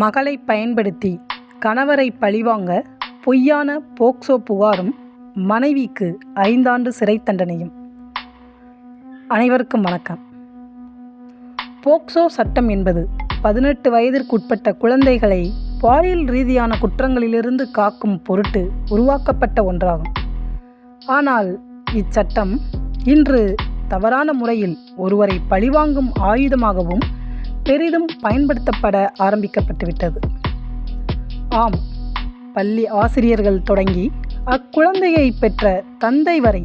மகளை பயன்படுத்தி கணவரை பழிவாங்க பொய்யான போக்சோ புகாரும் மனைவிக்கு ஐந்தாண்டு சிறை தண்டனையும். அனைவருக்கும் வணக்கம். போக்சோ சட்டம் என்பது பதினெட்டு வயதிற்குட்பட்ட குழந்தைகளை பாலியல் ரீதியான குற்றங்களிலிருந்து காக்கும் பொருட்டு உருவாக்கப்பட்ட ஒன்றாகும். ஆனால் இச்சட்டம் இன்று தவறான முறையில் ஒருவரை பழிவாங்கும் ஆயுதமாகவும் பெரிதும் பயன்படுத்தப்பட ஆரம்பிக்கப்பட்டுவிட்டது. ஆம் பள்ளி ஆசிரியர்கள் தொடங்கி அக்குழந்தையை பெற்ற தந்தை வரை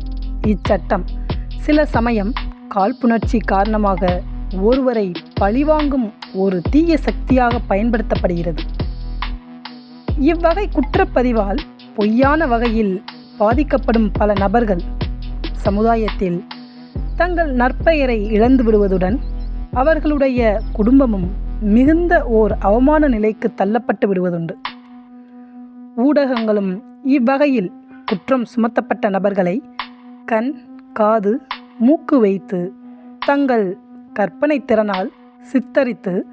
இச்சட்டம். சில சமயம் காழ்ப்புணர்ச்சி காரணமாக ஒருவரை பழிவாங்கும் ஒரு தீய சக்தியாக பயன்படுத்தப்படுகிறது. இவ்வகை குற்றப்பதிவால் பொய்யான வகையில் பாதிக்கப்படும் பல நபர்கள் சமுதாயத்தில் தங்கள் நற்பெயரை இழந்து விடுவதுடன் அவர்களுடைய குடும்பமும் மிகுந்த ஓர் அவமான நிலைக்கு தள்ளப்பட்டு விடுவதுண்டு. ஊடகங்களும் இவ்வகையில் குற்றம் சுமத்தப்பட்ட நபர்களை கண் காது மூக்கு வைத்து தங்கள் கற்பனை திறனால் சித்தரித்து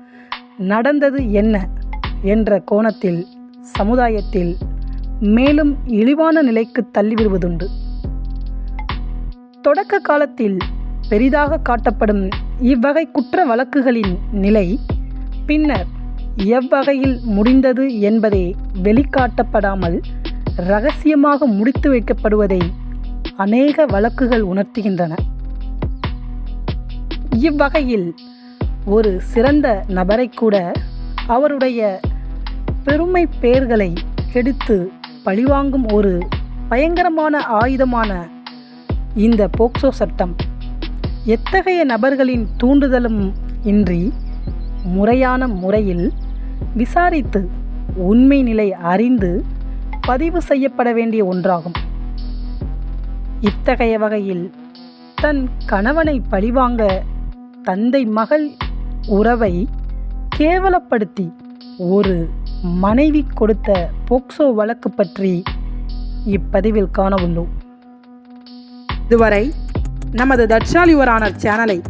நடந்தது என்ன என்ற கோணத்தில் சமுதாயத்தில் மேலும் இழிவான நிலைக்கு தள்ளிவிடுவதுண்டு தொடக்க காலத்தில் பெரிதாக காட்டப்படும் இவ்வகை குற்ற வழக்குகளின் நிலை பின்னர் எவ்வகையில் முடிந்தது என்பதே வெளிக்காட்டப்படாமல் ரகசியமாக முடித்து வைக்கப்படுவதை அநேக வழக்குகள் உணர்த்துகின்றன. இவ்வகையில் ஒரு சிறந்த நபரை கூட அவருடைய பெருமை பெயர்களை கெடுத்து பழிவாங்கும் ஒரு பயங்கரமான ஆயுதமான இந்த போக்சோ சட்டம் எத்தகைய நபர்களின் தூண்டுதலும் இன்றி முறையான முறையில் விசாரித்து உண்மை நிலை அறிந்து பதிவு செய்யப்பட வேண்டிய ஒன்றாகும். இத்தகைய வகையில் தன் கணவனை பழிவாங்க தந்தை மகள் உறவை கேவலப்படுத்தி ஒரு மனைவி கொடுத்த போக்சோ வழக்கு பற்றி இப்பதிவில் காண உள்ளோம். இதுவரை நமது தட்சால் யுவர் சேனலை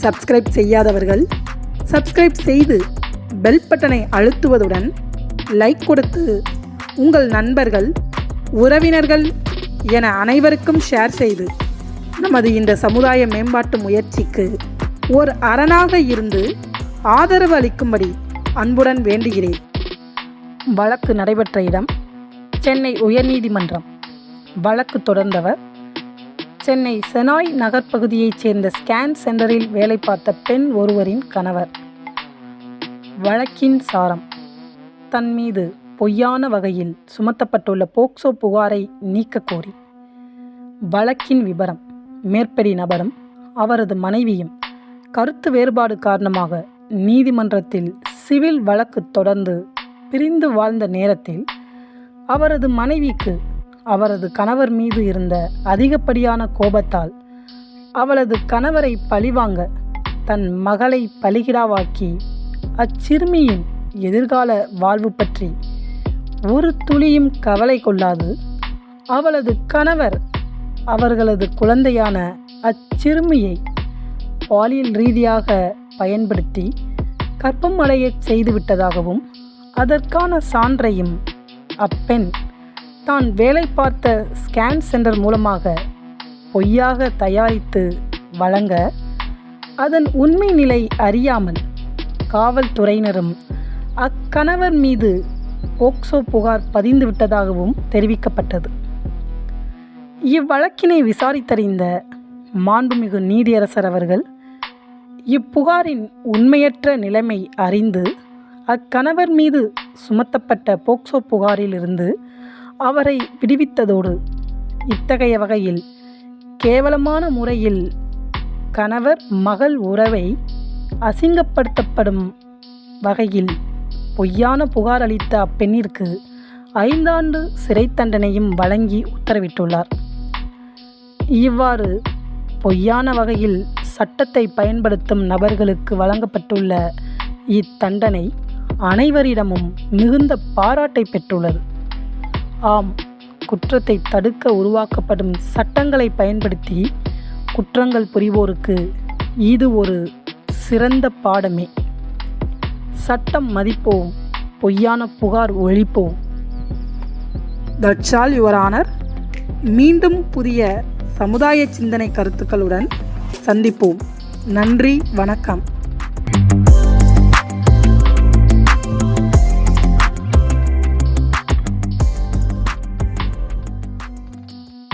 சப்ஸ்கிரைப் செய்யாதவர்கள் சப்ஸ்கிரைப் செய்து பெல் பட்டனை அழுத்துவதுடன் லைக் கொடுத்து உங்கள் நண்பர்கள் உறவினர்கள் என அனைவருக்கும் ஷேர் செய்து நமது இந்த சமுதாய மேம்பாட்டு முயற்சிக்கு ஒரு அரணாக இருந்து ஆதரவு அளிக்கும்படி அன்புடன் வேண்டுகிறேன். வழக்கு நடைபெற்ற இடம் சென்னை உயர்நீதிமன்றம். வழக்கு தொடர்ந்தவர் சென்னை செனாய் நகர்பகுதியைச் சேர்ந்த ஸ்கேன் சென்டரில் வேலை பார்த்த பெண் ஒருவரின் கணவர். வழக்கின் சாரம். தன் மீது பொய்யான வகையில் சுமத்தப்பட்டுள்ள போக்சோ புகாரை நீக்க கோரி. வழக்கின் விபரம். மேற்படி நபரும் அவரது மனைவியும் கருத்து வேறுபாடு காரணமாக நீதிமன்றத்தில் சிவில் வழக்கு தொடர்ந்து பிரிந்து வாழ்ந்த நேரத்தில் அவரது மனைவிக்கு அவரது கணவர் மீது இருந்த அதிகப்படியான கோபத்தால் அவளது கணவரை பழிவாங்க தன் மகளை பலிகிடாவாக்கி அச்சிறுமியின் எதிர்கால வாழ்வு பற்றி ஒரு துளியும் கவலை கொள்ளாது. அவளது கணவர் அவர்களது குழந்தையான அச்சிறுமியை பாலியல் ரீதியாக பயன்படுத்தி கற்பம் அடையச் செய்துவிட்டதாகவும் அதற்கான சான்றையும் அப்பெண் தான் வேலை பார்த்த ஸ்கேன் சென்டர் மூலமாக பொய்யாக தயாரித்து வழங்க அதன் உண்மை நிலை அறியாமல் காவல்துறையினரும் அக்கணவர் மீது போக்சோ புகார் பதிந்து விட்டதாகவும் தெரிவிக்கப்பட்டது. இவ்வழக்கினை விசாரித்தறிந்த மாண்புமிகு நீதியரசர் அவர்கள் இப்புகாரின் உண்மையற்ற நிலைமை அறிந்து அக்கணவர் மீது சுமத்தப்பட்ட போக்சோ புகாரிலிருந்து அவரை விடுவித்ததோடு இத்தகைய வகையில் கேவலமான முறையில் கணவர் மகள் உறவை அசிங்கப்படுத்தப்படும் வகையில் பொய்யான புகார் அளித்த அப்பெண்ணிற்கு ஐந்தாண்டு சிறை தண்டனையும் வழங்கி உத்தரவிட்டுள்ளார். இவ்வாறு பொய்யான வகையில் சட்டத்தை பயன்படுத்தும் நபர்களுக்கு வழங்கப்பட்டுள்ள இத்தண்டனை அனைவரிடமும் மிகுந்த பாராட்டை பெற்றுள்ளது. ஆம். குற்றத்தை தடுக்க உருவாக்கப்படும் சட்டங்களை பயன்படுத்தி குற்றங்கள் புரிவோருக்கு இது ஒரு சிறந்த பாடமே. சட்டம் மதிப்போம் பொய்யான புகார் ஒழிப்போம். தட்சால் யுவர் ஆனர் மீண்டும் புதிய சமுதாய சிந்தனை கருத்துக்களுடன் சந்திப்போம். நன்றி வணக்கம்.